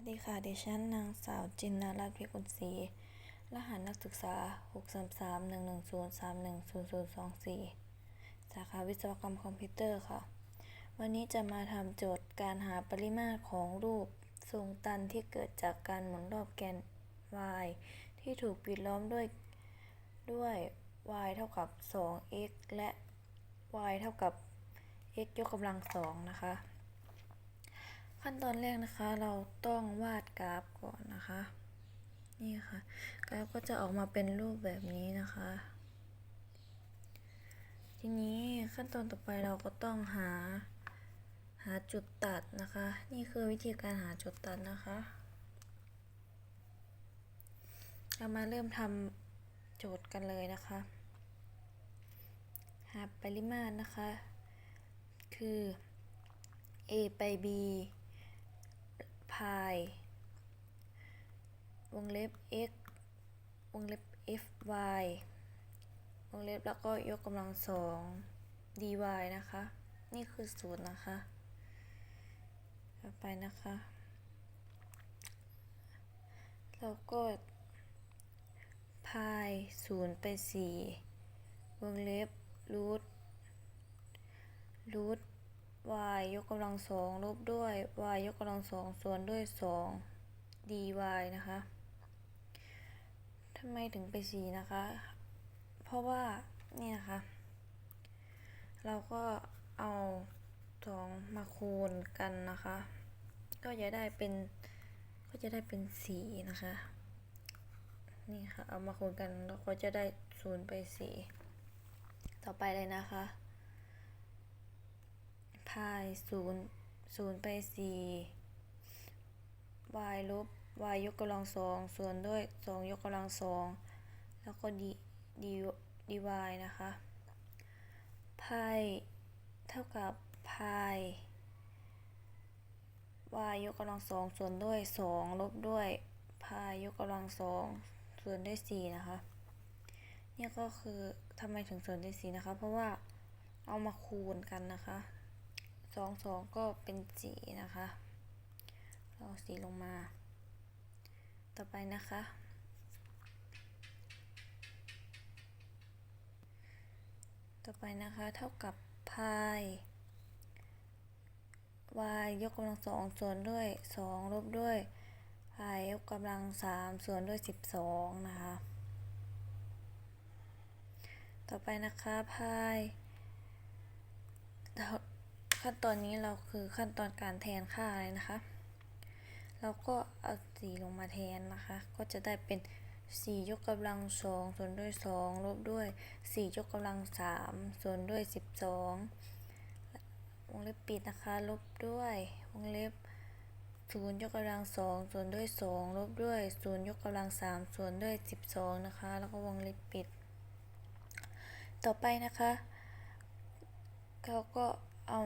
วัสดีค่ะดิฉันนางสาวจินนารัตน์พิกุลศรีรหัสนักศึกษา 633-110-310024 สาขาวิศวกรรมคอมพิวเตอร์ค่ะ วันนี้จะมาทำโจทย์การหาปริมาตรของรูปทรงตันที่เกิดจากการหมุนรอบแกน y ที่ถูกปิดล้อมด้วยด้วย y เท่ากับ 2x และ y เท่ากับ x ยกกำลังสองนะคะ ขั้นตอนแรกนะคะ เราต้องวาดกราฟก่อนนะคะ นี่ค่ะกราฟก็จะออกมาเป็นรูปแบบนี้นะคะ ทีนี้ขั้นตอนต่อไปเราก็ต้องหาหาจุดตัดนะคะ นี่คือวิธีการหาจุดตัดนะคะเรามาเริ่มทำโจทย์กันเลยนะคะ หาปริมาตรนะคะ คือ a ไป b าย วงเล็บ x วงเล็บ f y วงเล็บแล้วก็ยกกำลังสอง dy นะคะ นี่คือสูตรนะคะ ต่อไปนะคะ เราก็พายศูนย์ไปสี่วงเล็บรูทรูท y ยกกำลังสองลบด้วย y ยกกำลังสองส่วนด้วยสอง dy นะคะทำไมถึงไปสีนะคะ เพราะว่านี่นะคะ เราก็เอาสองมาคูณกันนะคะ ก็จะได้เป็นก็จะได้เป็นสีนะคะ นี่ค่ะ เอามาคูณกันแล้วก็จะได้ศูนย์ไปสีต่อไปเลยนะคะ พายศูนย์ศูนย์ไปสี่ y ลบ y ยกกำลังสองส่วนด้วยสองยกกำลังสองแล้วก็ d d dy นะคะพายเท่ากับพาย y ยกกำลังสองส่วนด้วยสองลบด้วยพายยกกำลังสองส่วนด้วยสี่นะคะนี่ก็คือทำไมถึงส่วนด้วยสี่นะคะ เพราะว่าเอามาคูณกันนะคะ สองสองก็เป็นสีนะคะเราสีลงมา ต่อไปนะคะ ต่อไปนะคะเท่ากับพาย y ยกกำลังสองส่วนด้วยสองลบด้วยพยกกำลังสามส่วนด้วยสิบสองนะคะ ต่อไปนะคะพาย ขั้นตอนนี้เราคือขั้นตอนการแทนค่าอะไรนะคะ เราก็เอาสีลงมาแทนนะคะ ก็จะได้เป็น 4 ยกกำลังสองส่วนด้วย 2 ลบด้วย 4 ยกกำลัง3ส่วนด้วย 12 วงเล็บปิดนะคะ ลบด้วย วงเล็บ0ยกกำลังสองส่วนด้วย 2 ลบด้วย0ยกกำลัง3ส่วนด้วย 12 นะคะ แล้วก็วงเล็บปิด ต่อไปนะคะเราก็เอา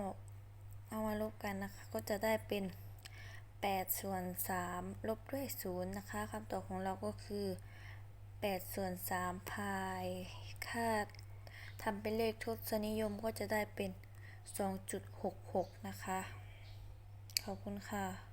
เอามาลบกันนะคะ ก็จะได้เป็น8ส่วน3ลบด้วย0นะคะคำตอบของเราก็คือ8ส่วน3พายค่าทำเป็นเลขทศนิยมก็จะได้เป็น 2.66 นะคะ ขอบคุณค่ะ